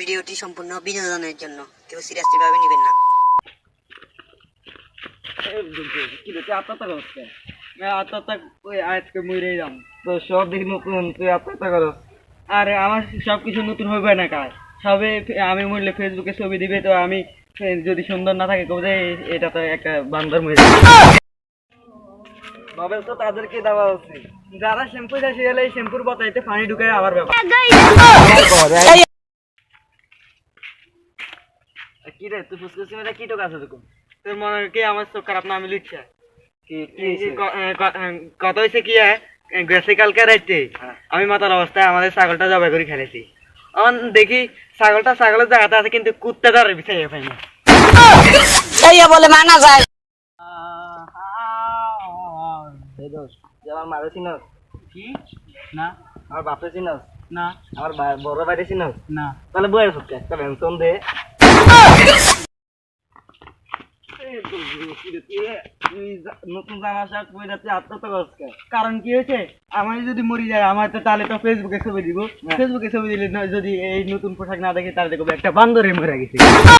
ভিডিওটি সম্পূর্ণ বিনোদনের জন্য। কেউ সিরিয়াসলি ভাবে নেবেন না। আরে আমার সব কিছু নতুন হবে না কাজ সবে আমি মরলে ফেসবুকে ছবি দিবে তো আমি যদি সুন্দর না থাকে কবে এটা তো একটা বান্দর মরে বাবে তো তাদেরকে দেওয়া উচিত যারা শ্যাম্পু চাষি এলে শ্যাম্পুর বতাইতে পানি ঢুকে আবার ব্যাপার কি রে তুই ফুসকুসি মেয়েটা কি টোক আছে তোর তোর মনে কি আমার চোখ খারাপ না আমি লিখছি। কি কথা হয়েছে? কি হ্যাঁ গেছে কালকে রাইতে। আমি মাতার অবস্থায় আমাদের ছাগলটা জবাই করে খেলেছি। এখন দেখি ছাগলটা ছাগলের জায়গাতে আছে কিন্তু কুত্তা ধরে বিছাই পাই না। বলে মানা যায়। আমার মারে চিনস। কি? না। আমার বাপে চিনস। না। আমার বড় বাইরে চিনস। না। তাহলে বয়ে সত্যি একটা পেনশন দে। নতুন জামা শার্ট পরে যাচ্ছে আত্মহত্যা করছে কারণ কি হয়েছে আমি যদি মরি যায় আমার তো তাহলে তো ফেসবুকে ছবি দিব ফেসবুকে ছবি দিলে যদি এই নতুন পোশাক না দেখে তাহলে দেখব একটা বান্দরে মরে গেছে।